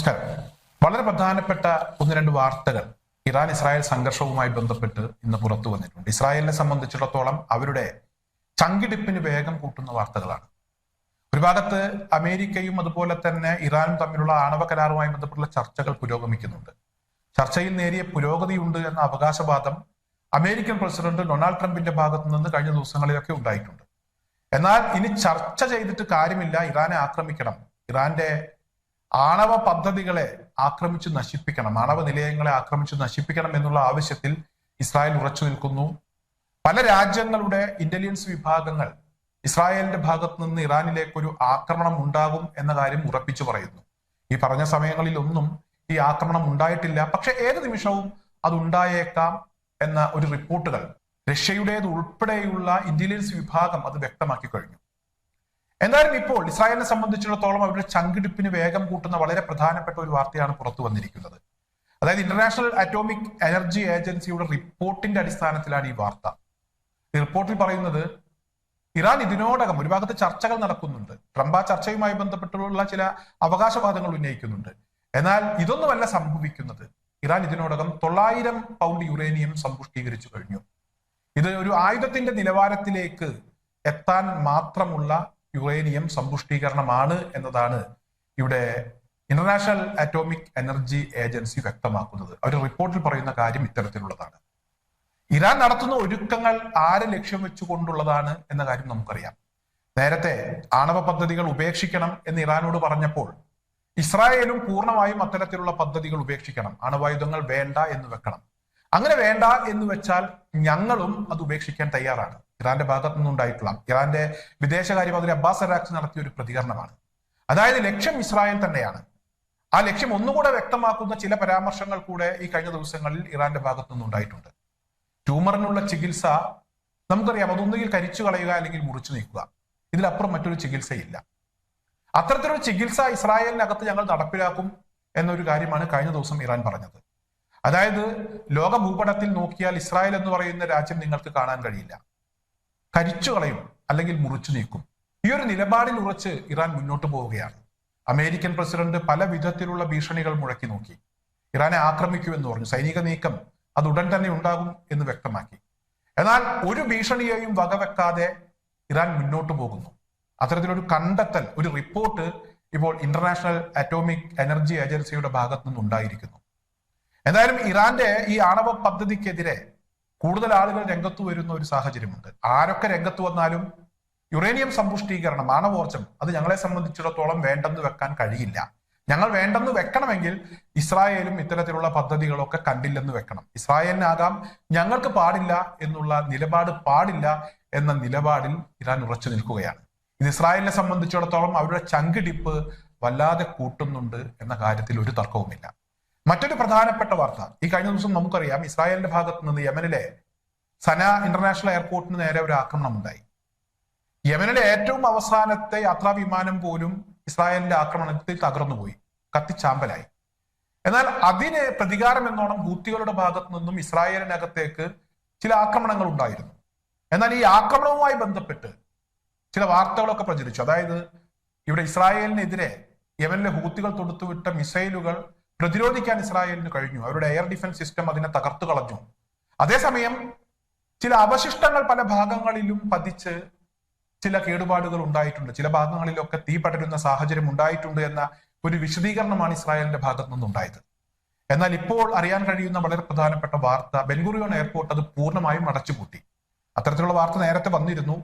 നമസ്കാരം. വളരെ പ്രധാനപ്പെട്ട ഒന്ന് രണ്ട് വാർത്തകൾ ഇറാൻ ഇസ്രായേൽ സംഘർഷവുമായി ബന്ധപ്പെട്ട് ഇന്ന് പുറത്തു വന്നിട്ടുണ്ട്. ഇസ്രായേലിനെ സംബന്ധിച്ചിടത്തോളം അവരുടെ ചങ്കിടിപ്പിന് വേഗം കൂട്ടുന്ന വാർത്തകളാണ്. ഒരു ഭാഗത്ത് അമേരിക്കയും അതുപോലെ തന്നെ ഇറാനും തമ്മിലുള്ള ആണവ കരാറുമായി ബന്ധപ്പെട്ടുള്ള ചർച്ചകൾ പുരോഗമിക്കുന്നുണ്ട്. ചർച്ചയിൽ നേരിയ പുരോഗതിയുണ്ട് എന്ന അവകാശവാദം അമേരിക്കൻ പ്രസിഡന്റ് ഡൊണാൾഡ് ട്രംപിന്റെ ഭാഗത്തു നിന്ന് കഴിഞ്ഞ ദിവസങ്ങളിലൊക്കെ ഉണ്ടായിട്ടുണ്ട്. എന്നാൽ ഇനി ചർച്ച ചെയ്തിട്ട് കാര്യമില്ല. ഇറാനെ ആക്രമിക്കണം. ഇറാന്റെ ആണവ പദ്ധതികളെ ആക്രമിച്ച് നശിപ്പിക്കണം ആണവ നിലയങ്ങളെ ആക്രമിച്ച് നശിപ്പിക്കണം എന്നുള്ള ആവശ്യത്തിൽ ഇസ്രായേൽ ഉറച്ചു നിൽക്കുന്നു. പല രാജ്യങ്ങളുടെ ഇന്റലിജൻസ് വിഭാഗങ്ങൾ ഇസ്രായേലിന്റെ ഭാഗത്ത് നിന്ന് ഇറാനിലേക്കൊരു ആക്രമണം ഉണ്ടാകും എന്ന കാര്യം ഉറപ്പിച്ചു പറയുന്നു. ഈ പറഞ്ഞ സമയങ്ങളിൽ ഒന്നും ഈ ആക്രമണം ഉണ്ടായിട്ടില്ല. പക്ഷെ ഏത് നിമിഷവും അത് ഉണ്ടായേക്കാം എന്ന ഒരു റിപ്പോർട്ടുകൾ റഷ്യയുടേത് ഉൾപ്പെടെയുള്ള ഇന്റലിജൻസ് വിഭാഗം അത് വ്യക്തമാക്കി കഴിഞ്ഞു. എന്തായാലും ഇപ്പോൾ ഇസ്രായേലിനെ സംബന്ധിച്ചിടത്തോളം അവരുടെ ചങ്കിടിപ്പിന് വേഗം കൂട്ടുന്ന വളരെ പ്രധാനപ്പെട്ട ഒരു വാർത്തയാണ് പുറത്തു വന്നിരിക്കുന്നത്. അതായത് ഇന്റർനാഷണൽ അറ്റോമിക് എനർജി ഏജൻസിയുടെ റിപ്പോർട്ടിന്റെ അടിസ്ഥാനത്തിലാണ് ഈ വാർത്ത. ഈ റിപ്പോർട്ടിൽ പറയുന്നത് ഇറാൻ ഇതിനോടകം ഒരു ഭാഗത്ത് ചർച്ചകൾ നടക്കുന്നുണ്ട്. ട്രംപ് ആ ചർച്ചയുമായി ബന്ധപ്പെട്ടുള്ള ചില അവകാശവാദങ്ങൾ ഉന്നയിക്കുന്നുണ്ട്. എന്നാൽ ഇതൊന്നുമല്ല സംഭവിക്കുന്നത്. ഇറാൻ ഇതിനോടകം തൊള്ളായിരം പൗണ്ട് യുറേനിയം സമ്പുഷ്ടീകരിച്ചു കഴിഞ്ഞു. ഇത് ഒരു ആയുധത്തിന്റെ നിലവാരത്തിലേക്ക് എത്താൻ മാത്രമുള്ള യുറേനിയം സമ്പുഷ്ടീകരണമാണ് എന്നതാണ് ഇവിടെ ഇന്റർനാഷണൽ അറ്റോമിക് എനർജി ഏജൻസി വ്യക്തമാക്കുന്നത്. അവർ റിപ്പോർട്ടിൽ പറയുന്ന കാര്യം ഇത്തരത്തിലുള്ളതാണ്. ഇറാൻ നടത്തുന്ന ഒരുക്കങ്ങൾ ആരെ ലക്ഷ്യം വെച്ചുകൊണ്ടുള്ളതാണ് എന്ന കാര്യം നമുക്കറിയാം. നേരത്തെ ആണവ പദ്ധതികൾ ഉപേക്ഷിക്കണം എന്ന് ഇറാനോട് പറഞ്ഞപ്പോൾ ഇസ്രായേലും പൂർണമായും അത്തരത്തിലുള്ള പദ്ധതികൾ ഉപേക്ഷിക്കണം. ആണവായുധങ്ങൾ വേണ്ട എന്ന് വെക്കണം. അങ്ങനെ വേണ്ട എന്ന് വെച്ചാൽ ഞങ്ങളും അത് ഉപേക്ഷിക്കാൻ തയ്യാറാണ്. ഇറാന്റെ ഭാഗത്തു നിന്നുണ്ടായിട്ടുള്ള ഇറാന്റെ വിദേശകാര്യമന്ത്രി അബ്ബാസ് അറാഖ് നടത്തിയ ഒരു പ്രതികരണമാണ്. അതായത് ലക്ഷ്യം ഇസ്രായേൽ തന്നെയാണ്. ആ ലക്ഷ്യം ഒന്നുകൂടെ വ്യക്തമാക്കുന്ന ചില പരാമർശങ്ങൾ കൂടെ ഈ കഴിഞ്ഞ ദിവസങ്ങളിൽ ഇറാന്റെ ഭാഗത്തു നിന്നുണ്ടായിട്ടുണ്ട് ട്യൂമറിനുള്ള ചികിത്സ നമുക്കറിയാം അതൊന്നുകിൽ കരിച്ചു കളയുക അല്ലെങ്കിൽ മുറിച്ചു നീക്കുക. ഇതിലപ്പുറം മറ്റൊരു ചികിത്സയില്ല. അത്തരത്തിലൊരു ചികിത്സ ഇസ്രായേലിനകത്ത് ഞങ്ങൾ നടപ്പിലാക്കും എന്നൊരു കാര്യമാണ് കഴിഞ്ഞ ദിവസം ഇറാൻ പറഞ്ഞത്. അതായത് ലോക ഭൂപടത്തിൽ നോക്കിയാൽ ഇസ്രായേൽ എന്ന് പറയുന്ന രാജ്യം നിങ്ങൾക്ക് കാണാൻ കഴിയില്ല. കരിച്ചു കളയും അല്ലെങ്കിൽ മുറിച്ചു നീക്കും. ഈ ഒരു നിലപാടിൽ ഉറച്ച് ഇറാൻ മുന്നോട്ട് പോവുകയാണ്. അമേരിക്കൻ പ്രസിഡന്റ് പല വിധത്തിലുള്ള ഭീഷണികൾ മുഴക്കി നോക്കി. ഇറാനെ ആക്രമിക്കൂ എന്ന് പറഞ്ഞു. സൈനിക നീക്കം അത് ഉടൻ തന്നെ ഉണ്ടാകും എന്ന് വ്യക്തമാക്കി. എന്നാൽ ഒരു ഭീഷണിയെയും വകവെക്കാതെ ഇറാൻ മുന്നോട്ട് പോകുന്നു. അത്തരത്തിലൊരു കണ്ടെത്തൽ ഒരു റിപ്പോർട്ട് ഇപ്പോൾ ഇന്റർനാഷണൽ അറ്റോമിക് എനർജി ഏജൻസിയുടെ ഭാഗത്തു നിന്നുണ്ടായിരിക്കുന്നു എന്തായാലും ഇറാന്റെ ഈ ആണവ പദ്ധതിക്കെതിരെ കൂടുതൽ ആളുകൾ രംഗത്ത് വരുന്ന ഒരു സാഹചര്യമുണ്ട്. ആരൊക്കെ രംഗത്ത് വന്നാലും യുറേനിയം സമ്പുഷ്ടീകരണം ആണവോർജം അത് ഞങ്ങളെ സംബന്ധിച്ചിടത്തോളം വേണ്ടെന്ന് വെക്കാൻ കഴിയില്ല. ഞങ്ങൾ വേണ്ടെന്ന് വെക്കണമെങ്കിൽ ഇസ്രായേലും ഇത്തരത്തിലുള്ള പദ്ധതികളൊക്കെ കണ്ടില്ലെന്ന് വെക്കണം. ഇസ്രായേലിനാകാം ഞങ്ങൾക്ക് പാടില്ല എന്നുള്ള നിലപാട് പാടില്ല എന്ന നിലപാടിൽ ഇറാൻ ഉറച്ചു നിൽക്കുകയാണ്. ഇത് ഇസ്രായേലിനെ സംബന്ധിച്ചിടത്തോളം അവരുടെ ചങ്കിടിപ്പ് വല്ലാതെ കൂട്ടുന്നുണ്ട് എന്ന കാര്യത്തിൽ ഒരു തർക്കവുമില്ല. മറ്റൊരു പ്രധാനപ്പെട്ട വാർത്ത. ഈ കഴിഞ്ഞ ദിവസം നമുക്കറിയാം ഇസ്രായേലിന്റെ ഭാഗത്ത് നിന്ന് യമനിലെ സന ഇന്റർനാഷണൽ എയർപോർട്ടിന് നേരെ ഒരു ആക്രമണം ഉണ്ടായി. യമനിലെ ഏറ്റവും അവസാനത്തെ യാത്രാ വിമാനം പോലും ഇസ്രായേലിന്റെ ആക്രമണത്തിൽ തകർന്നുപോയി കത്തിച്ചാമ്പലായി. എന്നാൽ അതിന് പ്രതികാരം എന്നോണം ഹൂത്തികളുടെ ഭാഗത്തു നിന്നും ഇസ്രായേലിനകത്തേക്ക് ചില ആക്രമണങ്ങൾ ഉണ്ടായിരുന്നു. എന്നാൽ ഈ ആക്രമണവുമായി ബന്ധപ്പെട്ട് ചില വാർത്തകളൊക്കെ പ്രചരിച്ചു. അതായത് ഇവിടെ ഇസ്രായേലിനെതിരെ യമനിലെ ഹൂത്തികൾ തൊടുത്തുവിട്ട മിസൈലുകൾ പ്രതിരോധിക്കാൻ ഇസ്രായേലിന് കഴിഞ്ഞു. അവരുടെ എയർ ഡിഫൻസ് സിസ്റ്റം അതിനെ തകർത്തു കളഞ്ഞു. അതേസമയം ചില അവശിഷ്ടങ്ങൾ പല ഭാഗങ്ങളിലും പതിച്ച് ചില കേടുപാടുകൾ ഉണ്ടായിട്ടുണ്ട്. ചില ഭാഗങ്ങളിലൊക്കെ തീ പടരുന്ന സാഹചര്യം ഉണ്ടായിട്ടുണ്ട് എന്ന ഒരു വിശദീകരണമാണ് ഇസ്രായേലിന്റെ ഭാഗത്തു നിന്നുണ്ടായത്. എന്നാൽ ഇപ്പോൾ അറിയാൻ കഴിയുന്ന വളരെ പ്രധാനപ്പെട്ട വാർത്ത ബെൻഗുറിയോൺ എയർപോർട്ട് അത് പൂർണമായും അടച്ചുപൂട്ടി. അത്തരത്തിലുള്ള വാർത്ത നേരത്തെ വന്നിരുന്നു.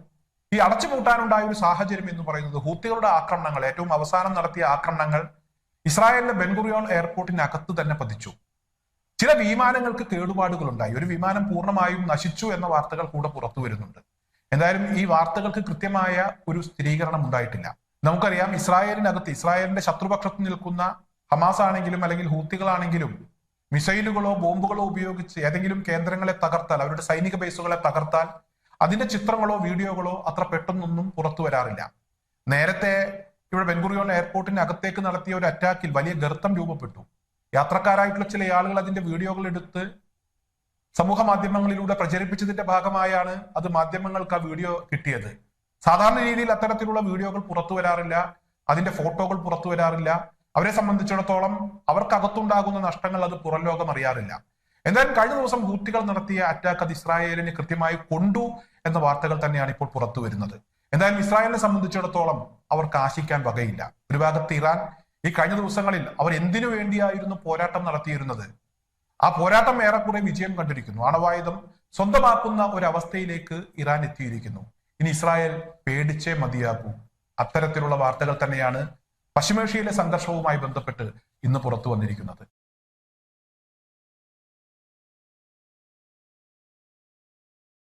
ഈ അടച്ചുപൂട്ടാനുണ്ടായ ഒരു സാഹചര്യം എന്ന് പറയുന്നത് ഹൂത്തികളുടെ ആക്രമണങ്ങൾ ഏറ്റവും അവസാനം നടത്തിയ ആക്രമണങ്ങൾ ഇസ്രായേലിലെ ബെൻഗുറിയോൺ എയർപോർട്ടിനകത്ത് തന്നെ പതിച്ചു. ചില വിമാനങ്ങൾക്ക് കേടുപാടുകൾ ഉണ്ടായി ഒരു വിമാനം പൂർണമായും നശിച്ചു എന്ന വാർത്തകൾ കൂടെ പുറത്തു വരുന്നുണ്ട്. എന്തായാലും ഈ വാർത്തകൾക്ക് കൃത്യമായ ഒരു സ്ഥിരീകരണം ഉണ്ടായിട്ടില്ല. നമുക്കറിയാം ഇസ്രായേലിനകത്ത് ഇസ്രായേലിന്റെ ശത്രുപക്ഷത്ത് നിൽക്കുന്ന ഹമാസ് ആണെങ്കിലും അല്ലെങ്കിൽ ഹൂത്തികളാണെങ്കിലും മിസൈലുകളോ ബോംബുകളോ ഉപയോഗിച്ച് ഏതെങ്കിലും കേന്ദ്രങ്ങളെ തകർത്താൽ അവരുടെ സൈനിക ബേസുകളെ തകർത്താൽ അതിന്റെ ചിത്രങ്ങളോ വീഡിയോകളോ അത്ര പെട്ടെന്നൊന്നും പുറത്തു വരാറില്ല. നേരത്തെ ഇവിടെ ബെൻഗുറിയോൺ എയർപോർട്ടിന് അകത്തേക്ക് നടത്തിയ ഒരു അറ്റാക്കിൽ വലിയ ഗർത്തം രൂപപ്പെട്ടു. യാത്രക്കാരായിട്ടുള്ള ചില ആളുകൾ അതിന്റെ വീഡിയോകൾ എടുത്ത് സമൂഹ മാധ്യമങ്ങളിലൂടെ പ്രചരിപ്പിച്ചതിന്റെ ഭാഗമായാണ് അത് മാധ്യമങ്ങൾക്ക് ആ വീഡിയോ കിട്ടിയത്. സാധാരണ രീതിയിൽ അത്തരത്തിലുള്ള വീഡിയോകൾ പുറത്തു വരാറില്ല അതിന്റെ ഫോട്ടോകൾ പുറത്തു വരാറില്ല. അവരെ സംബന്ധിച്ചിടത്തോളം അവർക്കകത്തുണ്ടാകുന്ന നഷ്ടങ്ങൾ അത് പുറം ലോകം അറിയാറില്ല. എന്തായാലും കഴിഞ്ഞ ദിവസം ഹൂത്തികൾ നടത്തിയ അറ്റാക്ക് അത് ഇസ്രായേലിന് കൃത്യമായി കൊണ്ടു എന്ന വാർത്തകൾ തന്നെയാണ് ഇപ്പോൾ പുറത്തു വരുന്നത്. എന്തായാലും ഇസ്രായേലിനെ സംബന്ധിച്ചിടത്തോളം അവർക്ക് ആശിക്കാൻ വകയില്ല. ഒരു ഭാഗത്ത് ഇറാൻ ഈ കഴിഞ്ഞ ദിവസങ്ങളിൽ അവർ എന്തിനു വേണ്ടിയായിരുന്നു പോരാട്ടം നടത്തിയിരുന്നത്? ആ പോരാട്ടം ഏറെക്കുറെ വിജയം കണ്ടിരിക്കുന്നു. ആണവായുധം സ്വന്തമാക്കുന്ന ഒരു അവസ്ഥയിലേക്ക് ഇറാൻ എത്തിയിരിക്കുന്നു. ഇനി ഇസ്രായേൽ പേടിച്ചേ മതിയാകൂ. അത്തരത്തിലുള്ള വാർത്തകൾ തന്നെയാണ് പശ്ചിമേഷ്യയിലെ സംഘർഷവുമായി ബന്ധപ്പെട്ട് ഇന്ന് പുറത്തു വന്നിരിക്കുന്നത്.